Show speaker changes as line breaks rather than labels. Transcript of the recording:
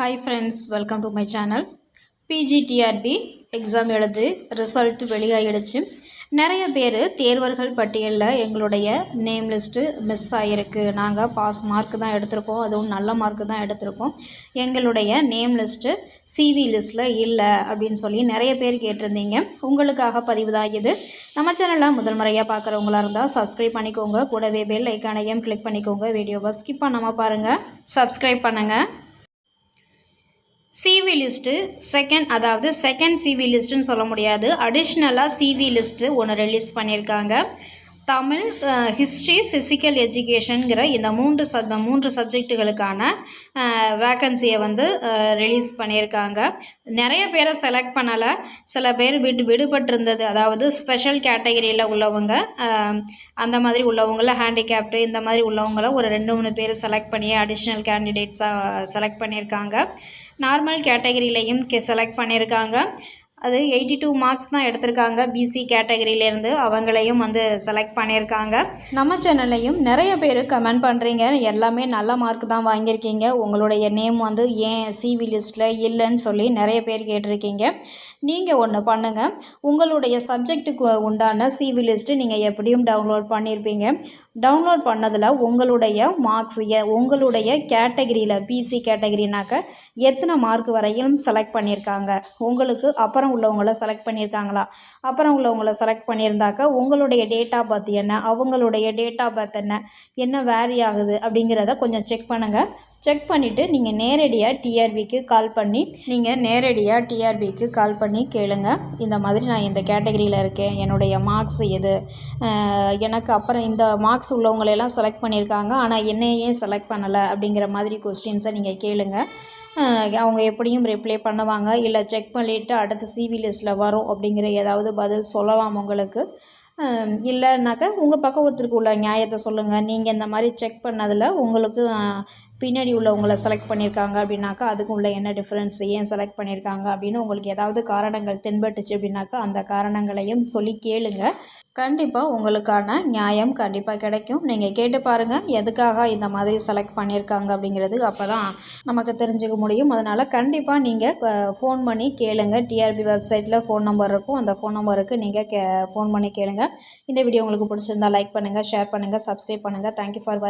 Hi friends welcome to my channel PGTRB exam எழுது result வெளியாகிடுச்சு நிறைய பேர் தேர்வர்கள் பட்டியலில் எங்களுடைய நேம் லிஸ்ட்டு மிஸ் ஆகிருக்கு நாங்கள் பாஸ் மார்க் தான் எடுத்திருக்கோம். அதுவும் நல்ல மார்க்கு தான் எடுத்திருக்கோம். எங்களுடைய நேம் லிஸ்ட்டு சிவி லிஸ்ட்டில் இல்லை அப்படின்னு சொல்லி நிறைய பேர் கேட்டிருந்தீங்க. உங்களுக்காக பதிவு தான் இது. நம்ம சேனலில் முதல் முறையாக பார்க்குறவங்களா இருந்தால் சப்ஸ்கிரைப் பண்ணிக்கோங்க. கூடவே பெல் ஐக்கானையும் கிளிக் பண்ணிக்கோங்க. வீடியோவை ஸ்கிப் பண்ணாமல் பாருங்கள் சப்ஸ்கிரைப் பண்ணுங்கள் சிவி லிஸ்ட்டு செகண்ட் அதாவது செகண்ட் சிவி லிஸ்ட்டுன்னு சொல்ல முடியாது. அடிஷ்னலாக சிவி லிஸ்ட்டு ஒன்று ரிலீஸ் பண்ணியிருக்காங்க. தமிழ் ஹிஸ்ட்ரி ஃபிசிக்கல் எஜுகேஷனுங்கிற இந்த மூன்று சப் மூன்று சப்ஜெக்ட்டுகளுக்கான வேக்கன்சியை வந்து ரிலீஸ் பண்ணியிருக்காங்க. நிறைய பேரை செலக்ட் பண்ணலை. சில பேர் விடு விடுபட்டிருந்தது. அதாவது ஸ்பெஷல் கேட்டகரியில் உள்ளவங்க அந்த மாதிரி உள்ளவங்கள ஹேண்டிகேப்டு இந்த மாதிரி உள்ளவங்கள ஒரு ரெண்டு மூணு பேர் செலக்ட் பண்ணி அடிஷ்னல் கேண்டிடேட்ஸாக செலக்ட் பண்ணியிருக்காங்க. நார்மல் கேட்டகரியிலையும் செலக்ட் பண்ணியிருக்காங்க. அது எயிட்டி டூ மார்க்ஸ் தான் எடுத்திருக்காங்க பிசி கேட்டகரியிலேருந்து அவங்களையும் வந்து செலக்ட் பண்ணியிருக்காங்க. நம்ம சேனல்லையும் நிறைய பேர் கமெண்ட் பண்ணுறீங்க எல்லாமே நல்ல மார்க் தான் வாங்கியிருக்கீங்க. உங்களுடைய நேம் வந்து ஏன் சிவி லிஸ்ட்டில் இல்லைன்னு சொல்லி நிறைய பேர் கேட்டிருக்கீங்க. நீங்கள் ஒன்று பண்ணுங்கள் உங்களுடைய சப்ஜெக்ட்டுக்கு உண்டான சிவி லிஸ்ட்டு நீங்கள் எப்படியும் டவுன்லோட் பண்ணியிருப்பீங்க. டவுன்லோட் பண்ணதில் உங்களுடைய மார்க்ஸ் உங்களுடைய கேட்டகிரியில் பிசி கேட்டகிரினாக்க எத்தனை மார்க் வரையிலும் செலக்ட் பண்ணியிருக்காங்க. உங்களுக்கு அப்புறம் உள்ளவங்கள செலக்ட் பண்ணியிருக்காங்களா? அப்புறம் உள்ளவங்கள செலக்ட் பண்ணியிருந்தாக்க உங்களுடைய டேட் ஆஃப் பர்த் என்ன? அவங்களுடைய டேட் ஆஃப் பர்த் என்ன? என்ன வேரி ஆகுது? அப்படிங்கிறத கொஞ்சம் செக் பண்ணுங்கள் செக் பண்ணிவிட்டு நீங்கள் நேரடியாக டிஆர்பிக்கு கால் பண்ணி நீங்கள் நேரடியாக டிஆர்பிக்கு கால் பண்ணி கேளுங்க. இந்த மாதிரி நான் இந்த கேட்டகரியில் இருக்கேன். என்னுடைய மார்க்ஸ் எது? எனக்கு அப்புறம் இந்த மார்க்ஸ் உள்ளவங்களெல்லாம் செலக்ட் பண்ணியிருக்காங்க. ஆனால் என்னையே செலக்ட் பண்ணலை அப்படிங்கிற மாதிரி கொஸ்டின்ஸை நீங்கள் கேளுங்கள் அவங்க எப்படியும் ரிப்ளை பண்ணுவாங்க. இல்லை செக் பண்ணிவிட்டு அடுத்த சிவி லிஸ்ட்டில் வரும் அப்படிங்கிற ஏதாவது பதில் சொல்லலாம் உங்களுக்கு. இல்லைனாக்கா உங்கள் பக்கத்துக்கு உள்ள நியாயத்தை சொல்லுங்கள் நீங்கள் இந்த மாதிரி செக் பண்ணதில் உங்களுக்கு பின்னாடி உள்ளவங்களை செலக்ட் பண்ணியிருக்காங்க அப்படின்னாக்கா அதுக்கும் உள்ள என்ன டிஃப்ரென்ஸ் ஏன் செலக்ட் பண்ணியிருக்காங்க அப்படின்னு உங்களுக்கு ஏதாவது காரணங்கள் தென்பட்டுச்சு அப்படின்னாக்கா அந்த காரணங்களையும் சொல்லி கேளுங்க. கண்டிப்பாக உங்களுக்கான நியாயம் கண்டிப்பாக கிடைக்கும். நீங்கள் கேட்டு பாருங்கள் எதுக்காக இந்த மாதிரி செலக்ட் பண்ணியிருக்காங்க அப்படிங்கிறது அப்போ தான் நமக்கு தெரிஞ்சுக்க முடியும். அதனால் கண்டிப்பாக நீங்கள் ஃபோன் பண்ணி கேளுங்க. டிஆர்பி வெப்சைட்டில் ஃபோன் நம்பர் இருக்கும். அந்த ஃபோன் நம்பருக்கு நீங்கள் கே ஃபோன் பண்ணி கேளுங்க. இந்த வீடியோ உங்களுக்கு பிடிச்சிருந்தா லைக் பண்ணுங்கள் ஷேர் பண்ணுங்கள் சப்ஸ்கிரைப் பண்ணுங்கள் தேங்க்யூ ஃபார் வாட்சிங்